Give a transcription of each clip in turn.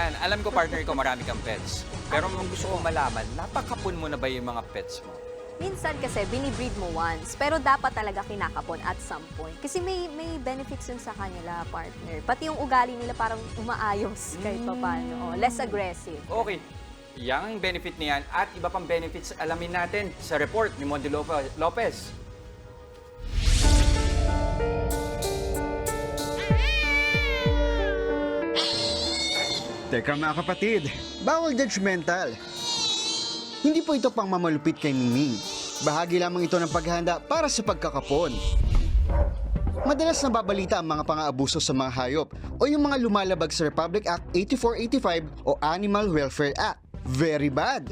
yan. Alam ko, partner ko, marami kang pets. Pero ang gusto kong malaman, napakapon mo na ba yung mga pets mo? Minsan kasi binibreed mo once, pero dapat talaga kinakapon at some point. Kasi may may benefits yun sa kanila, partner. Pati yung ugali nila parang umaayos kahit pa paano. Oh, less aggressive. Okay, yang benefit niyan at iba pang benefits alamin natin sa report ni Mondi Lope- Lopez. Teka mga kapatid, bawal judgmental. Hindi po ito pang mamalupit kay Mingming. Bahagi lamang ito ng paghahanda para sa pagkakapon. Madalas nababalita ang mga pang-aabuso sa mga hayop o yung mga lumalabag sa Republic Act 8485 o Animal Welfare Act. Very bad!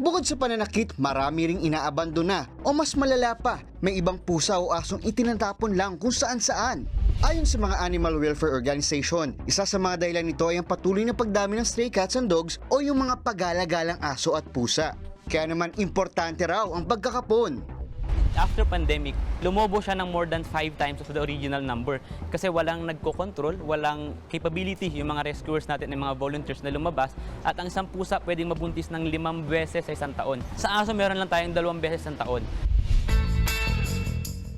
Bukod sa pananakit, marami ring inaabandona o mas malala pa, may ibang pusa o asong itinatapon lang kung saan saan. Ayon sa mga Animal Welfare Organization, isa sa mga dahilan nito ay ang patuloy na pagdami ng stray cats and dogs o yung mga pagalagalang aso at pusa. Kaya naman importante raw ang pagkakapon. After pandemic, lumobo siya ng more than five times of the original number kasi walang nagko-control, walang capability yung mga rescuers natin ng mga volunteers na lumabas at ang isang pusa pwedeng mabuntis ng limang beses sa isang taon. Sa aso meron lang tayong dalawang beses sa taon.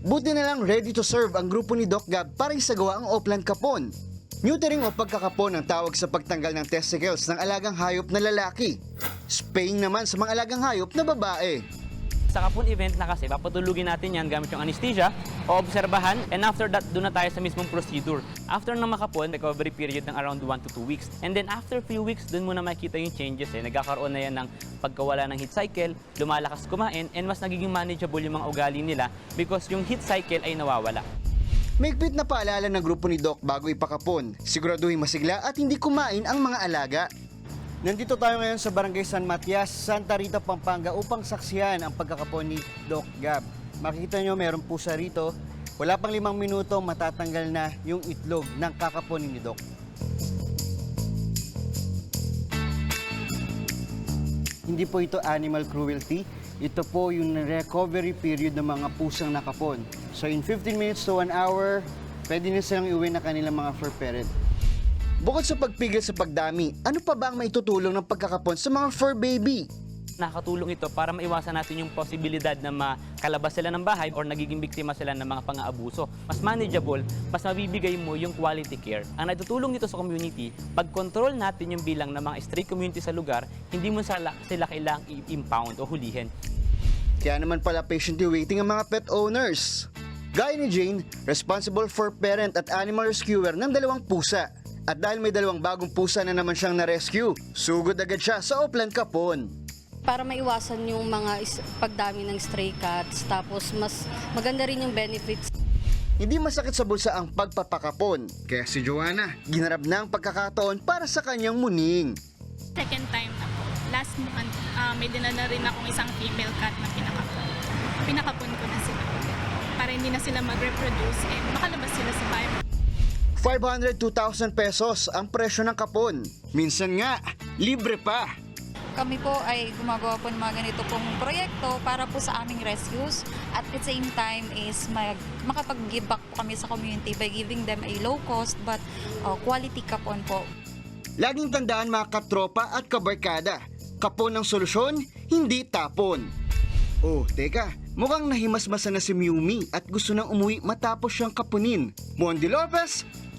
Buti na lang ready to serve ang grupo ni Doc Gab para isagawa ang Oplan Kapon. Neutering o pagkakapon ang tawag sa pagtanggal ng testicles ng alagang hayop na lalaki. Spaying naman sa mga alagang hayop na babae. Sa kapon event na kasi, papatulugin natin yan gamit yung anesthesia o obserbahan and after that, doon na tayo sa mismong procedure. After na makapon, recovery period ng around 1 to 2 weeks. And then after few weeks, doon mo na makikita yung changes eh. Nagkakaroon na yan ng pagkawala ng heat cycle, lumalakas kumain, and mas nagiging manageable yung mga ugali nila because yung heat cycle ay nawawala. Maigpit na paalala ng grupo ni Doc bago ipakapon. Siguraduhin masigla at hindi kumain ang mga alaga. Nandito tayo ngayon sa Barangay San Matias, Santa Rita, Pampanga upang saksihan ang pagkakapon ni Doc Gab. Makikita nyo mayroong pusa rito. Wala pang limang minuto matatanggal na yung itlog ng kakaponin ni Doc. Hindi po ito animal cruelty. Ito po yung recovery period ng mga pusang nakapon. So in 15 minutes to 1 hour, pwede na silang iuwi na kanilang mga fur parent. Bukod sa pagpigil sa pagdami, ano pa ba ang maitutulong ng pagkakapon sa mga fur baby? Nakakatulong ito para maiwasan natin yung posibilidad na makalabas sila ng bahay or nagiging biktima sila ng mga pang-aabuso. Mas manageable, mas mabibigay mo yung quality care. Ang natutulong nito sa community, pag-control natin yung bilang ng mga stray community sa lugar, hindi mo sila, sila kailangang i-impound o hulihin. Kaya naman pala patiently waiting ang mga pet owners. Gaya ni Jane, responsible for parent at animal rescuer ng dalawang pusa. At dahil may dalawang bagong pusa na naman siyang na-rescue, sugod agad siya sa Oplan Kapon. para maiwasan yung mga pagdami ng stray cats. Tapos mas maganda rin yung benefits Hindi masakit sa bulsa ang pagpapakapon. Kaya si Joanna, ginarap na ang pagkakataon para sa kanyang muning. Second time na po. Last month, ah, may dinala rin akong isang female cat na pinakapon. Pinakapon ko na sila. Para hindi na sila mag-reproduce and makalabas sila sa bahay. 502,000 pesos ang presyo ng kapon. Minsan nga, libre pa. kami po ay gumagawa po ng mga ganito pong proyekto para po sa aming rescues at at the same time is mag, makapag-give back po kami sa community by giving them a low cost but uh, quality kapon po. Laging tandaan mga katropa at kabarkada, kapon ang solusyon, hindi tapon. Oh, teka, mukhang nahimasmasa na si Miumi at gusto nang umuwi matapos siyang kapunin. Mondi Lopez,